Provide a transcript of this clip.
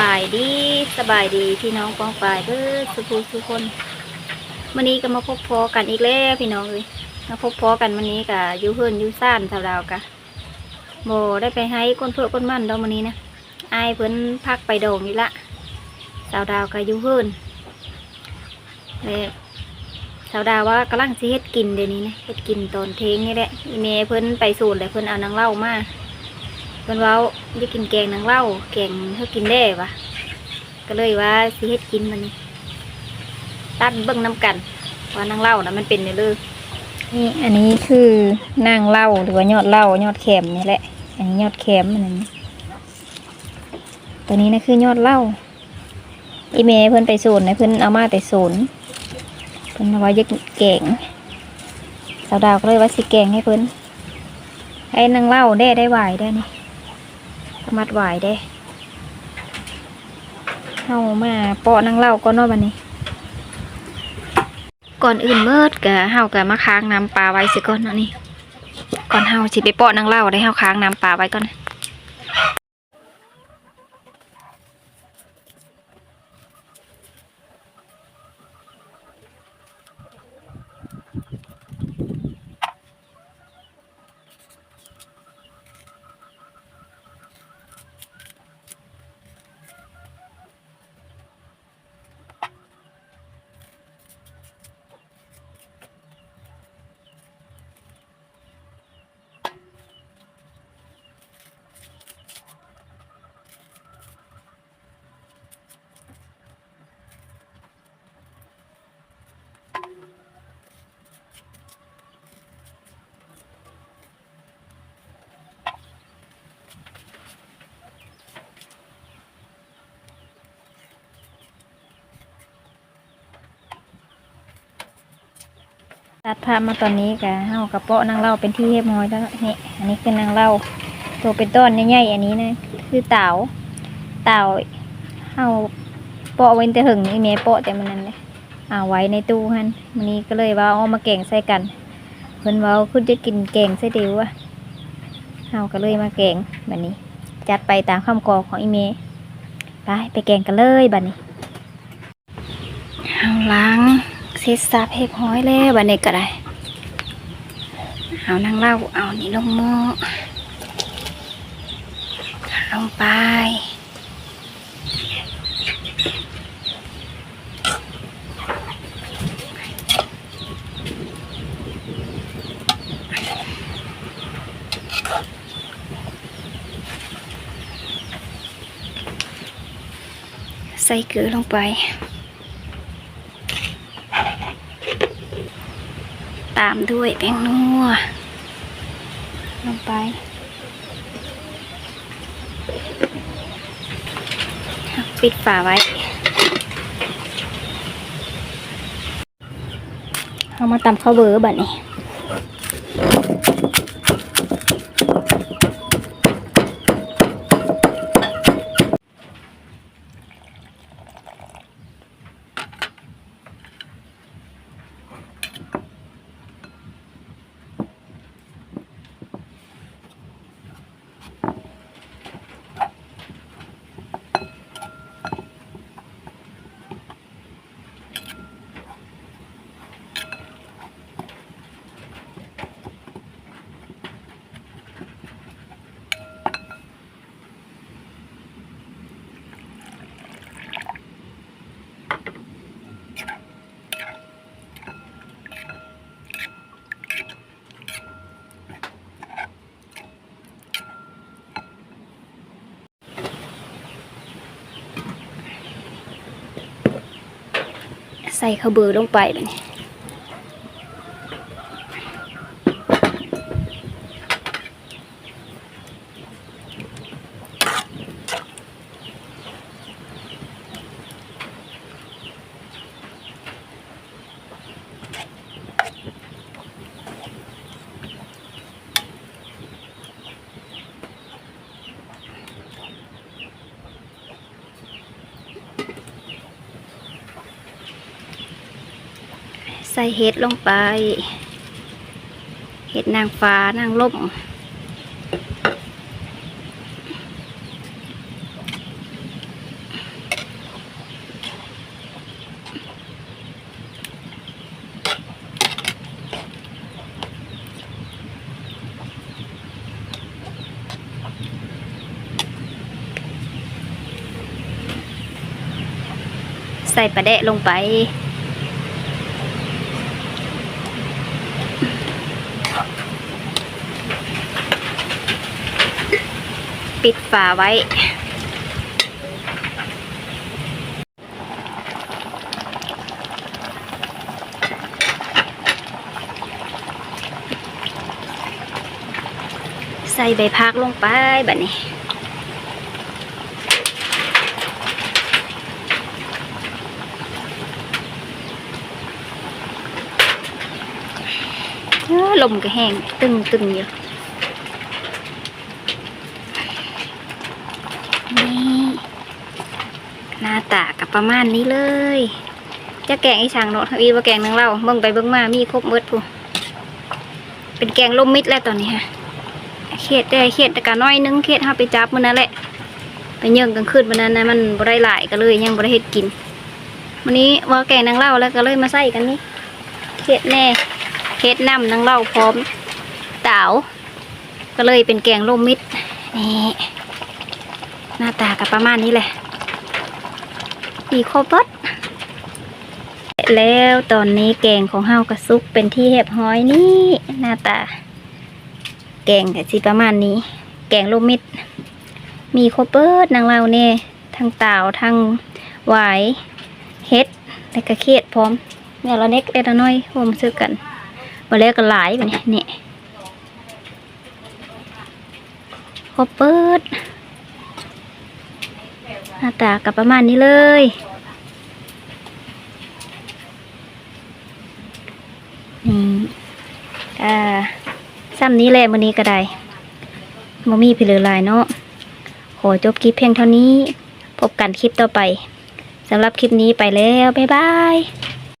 บายดีสบายดีพี่น้องกองฝ่ายเพื่อสุภูสุคนวันนี้ก็มาพบพอกันอีกแล้วพี่น้องเลยมาพบพอกันวันนี้กับยูเฮิร์นยูซ่านสาวดาวกะโบได้ไปให้ก้นเพื่อก้นมั่นดอกวันนี้นะไอเพิ่นพักไปโด่งนี่ละสาวดาวกับยูเฮิร์นเลยสาวดาวว่ากำลังสิเฮ็ดกินเดี๋ยวนี้นะเฮ็ดกินตอนเทงนี่แหละอีเมเพิ่นไปสูตรเลยเพิ่นเอานางเล้ามา เพิ่นเว้าจะกินแกงนางเล้าแกงเฮากินได้ปะก็เลยว่าสิเฮ็ดกินมันนี้ตัดเบิ่งน้ำกันว่านางเล้านะมันเป็นในเลือนี่อันนี้คือนางเล้าหรือว่ายอดเล้ายอดแขมนี่แหละ อันนี้ยอดแขมมันนี้ตัวนี้นะคือยอดเล้าอีเมเพิ่นไปศูนย์นะเพิ่นเอามาแต่ศูนย์เพิ่นเอาไว้ยึกแกงสาวดาวก็เลยว่าสิแกงให้เพิ่นให้นางเล้าได้ได้ไหวได้นี่ มัดไหวได้เฮามาเปาะนังเล่าก่อนเนาะบัดนี้ ก่อนอื่นเมิดกะเฮากะมาค้างน้ำปลาไว้สิก่อนเนาะนี่ ก่อนเฮาสิไปเปาะนังเล่าได้เฮาค้างน้ำปลาไว้ก่อน ตัดภาพมาตอนนี้กะเฮากระเปาะนางเล่าเป็นที่เรียบร้อยแล้วนี่อันนี้คือนางเล่าตัวเป็นต้นใหญ่ๆอันนี้นะคือเต่าเต่าเฮาเปาะไว้แต่หึงนี่แม่เปาะแต่มันนั่นเลยเอาไว้ในตู้ฮันมันนี้ก็เลยว่าเอามาแกงใส่กันเพิ่นว่าคุณจะกินแกงใส่เดียวอะเฮาก็เลยมาแกงแบบนี้ จัดไปตามคำกอของอีเมไปไปแกงกันเลยบัดนี้เอาล้าง เซตซับเห็บห้อยแล้วบันนี้ก็ได้ เอานางเล่าเอานี่ลงหม้อลงไปใส่เกลือลงไป ตามด้วยแป้งนัวลงไป ปิดฝาไว้เอามาตำข้าวเบอร์บัดนี้ ใส่ข้าวเบือลงไปบัดนี้ ใส่เห็ดลงไป เห็ดนางฟ้านางล่มใส่ประแดะลงไป ปิดฝาไว้ ใส่ใบพักลงไปแบบนี้เอ้อลมก็แห้งตึงตึงอยู่ หน้าตากับประมาณนี้เลย จะแกงอีช่างเนาะอีว่าแกงนึงเล่าเบิ่งไปเบิ่งมามีครบหมดผู้เป็นแกงลมมิดแล้วตอนนี้ฮะเขียดได้เขียดแต่กะน้อยนึงเขียดห้าไปจับมันนั่นแหละ ไปเยิ่งกลางคืนมันนั้นนะมันบ่ไหลายก็เลยยังบ่ได้เฮ็ดกินวันนี้ว่าแกงนางเล่าแล้วก็เลยมาใส่กันนี่เขียดแน่เฮ็ดน้ำนางเล่าพร้อมเต๋าก็เลยเป็นแกงลมมิดนี่หน้าตากับประมาณนี้แหละ มีครบเบดแล้วตอนนี้แกงของเฮากระซุกเป็นที่เรียบร้อยนี่หน้าตา แกงกับสิประมาณนี้ แกงลูกมิด มีครบเบิดนางเราเนี่ยทั้งเต่าทั้งหวายเฮ็ดและกระเขียดพร้อมเนี่ยเราเน็กเล็กน้อยโฮมซื้อกันมาแล้วก็หลายแบบนี้เนี่ยครบเบิด น้าตากับประมาณนี้เลย นี่อ่าซ้ำนี้แหละมื้อนี้ก็ได้บ่มีพิเหลือหลายเนาะขอจบคลิปเพียงเท่านี้ พบกันคลิปต่อไปสำหรับคลิปนี้ไปแล้ว บ๊ายบาย